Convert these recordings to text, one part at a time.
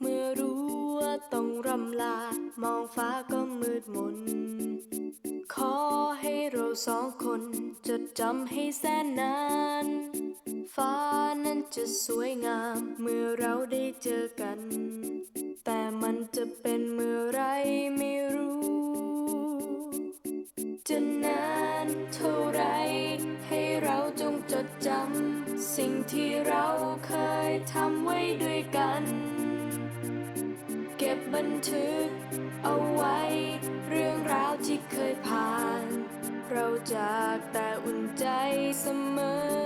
เมื่อรู้ว่าต้องรำลา มองฟ้าก็มืดมน ขอให้เราสองคน จดจำให้แสนนาน ฟ้านั้นจะสวยงาม เมื่อเราได้เจอกัน สิ่งที่เราเคยทำไว้ด้วยกัน เก็บบันทึกเอาไว้ เรื่องราวที่เคยผ่าน เราจากแต่อุ่นใจเสมอ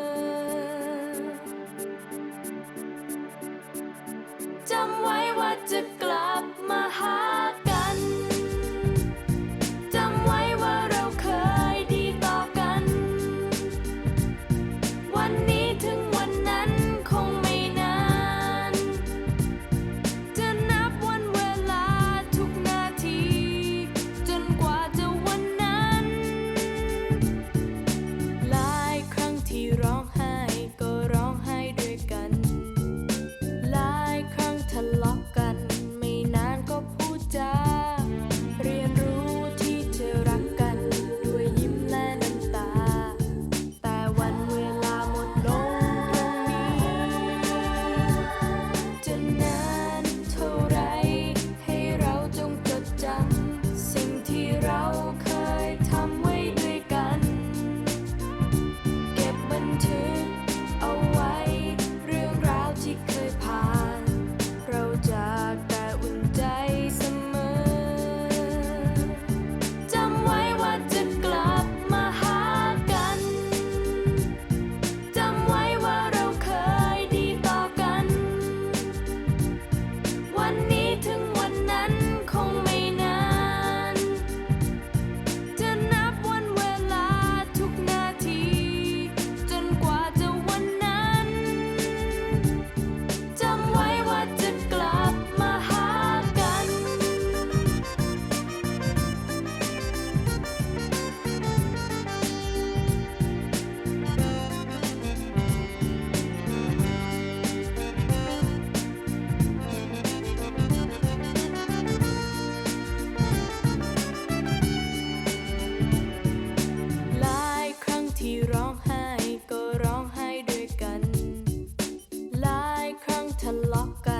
ทะเลาะกัน